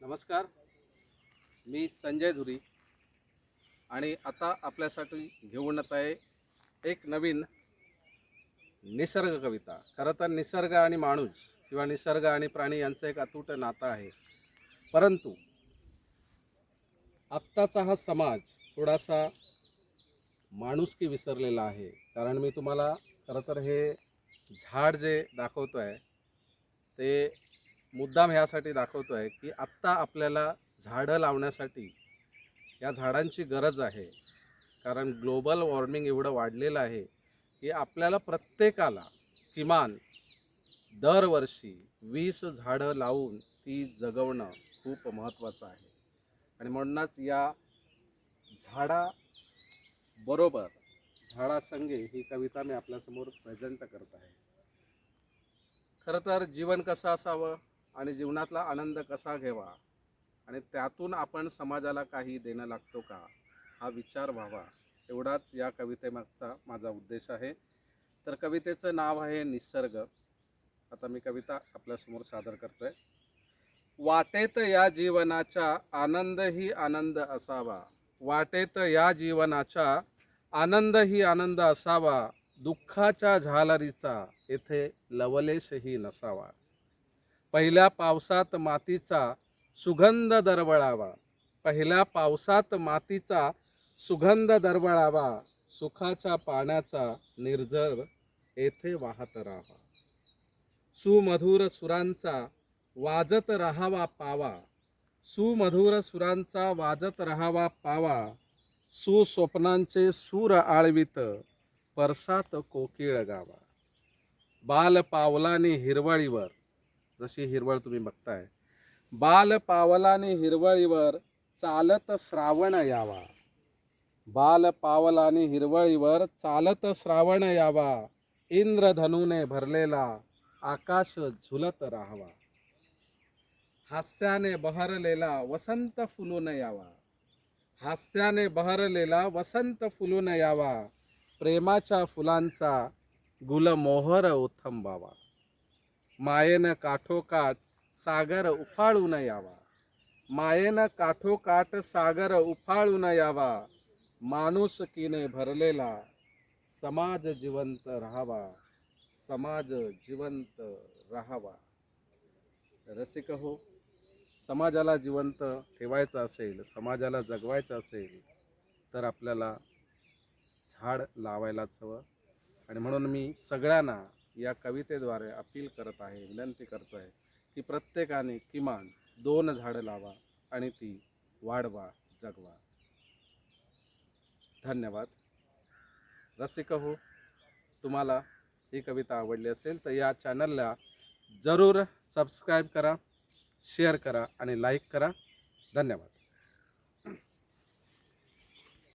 नमस्कार. मी संजय धुरी आणि आता आपल्यासाठी घेऊन येत आहे एक नवीन निसर्ग कविता. खरं तर निसर्ग आणि माणूस किंवा निसर्ग आणि प्राणी यांचं एक अतूट नातं आहे. परंतु आत्ताचा हा समाज थोडासा माणुसकी विसरलेला आहे. कारण मी तुम्हाला खरं तर हे झाड जे दाखवतो आहे ते मुद्दाम ह्यासाठी दाखवतो आहे की आत्ता आपल्याला झाडं लावण्यासाठी या झाडांची गरज आहे. कारण ग्लोबल वॉर्मिंग एवढं वाढलेलं आहे की आपल्याला प्रत्येकाला किमान दरवर्षी वीस झाडं लावून ती जगवणं खूप महत्त्वाचं आहे. आणि म्हणूनच या झाडाबरोबर झाडासंगे ही कविता मी आपल्यासमोर प्रेझेंट करत आहे. खरं तर जीवन कसं असावं? आणि जीवनातला आनंद कसा घ्यावा? आणि त्यातून आपण समाजाला काही देणं लागतो का? हा विचार व्हावा. एवढाच या कवितेमागचा माझा उद्देश आहे. तर कवितेचं नाव आहे निसर्ग. आता मी कविता आपल्यासमोर सादर करतो आहे वाटेत या जीवनाचा आनंद ही आनंद असावा. वाटेत या जीवनाचा आनंद ही आनंद असावा. दुःखाच्या झालरीचा येथे लवलेशही नसावा. पहिल्या पावसात मातीचा सुगंध दरवळावा. पहिल्या पावसात मातीचा सुगंध दरवळावा. सुखाच्या पाण्याचा निर्जर येथे वाहत राहावा. सुमधुर सुरांचा वाजत राहावा पावा. सुमधुर सुरांचा वाजत राहावा पावा. सुस्वप्नांचे सूर आळवित परसात कोकिळ गावा. बाल पावलाने हिरवळीवर जशी हिरवळ तुम्ही बघताय. बाल पावलाने हिरवळीवर चालत श्रावण यावा. बाल पावलाने हिरवळीवर चालत श्रावण यावा. इंद्रधनुने भरलेला आकाश झुलत राहावा. हास्याने बहरलेला वसंत फुलून यावा. हास्याने बहरलेला वसंत फुलून यावा. प्रेमाच्या फुलांचा गुलमोहर उथंबावा. मायेनं काठोकाठ सागर उफाळून यावा. मायेनं काठोकाठ सागर उफाळून यावा. माणुसकीने भरलेला समाज जिवंत राहावा. समाज जिवंत राहावा. रसिक हो समाजाला जिवंत ठेवायचं असेल समाजाला जगवायचं असेल तर आपल्याला झाड लावायलाच हवं. आणि म्हणून मी सगळ्यांना या कवितेद्वारे अपील करत आहे विनंती करतो आहे की प्रत्येकाने किमान दोन झाडं लावा आणि ती वाढवा जगवा. धन्यवाद. रसिक हो तुम्हाला ही कविता आवडली असेल तर या चॅनलला जरूर सबस्क्राईब करा शेअर करा आणि लाईक करा. धन्यवाद.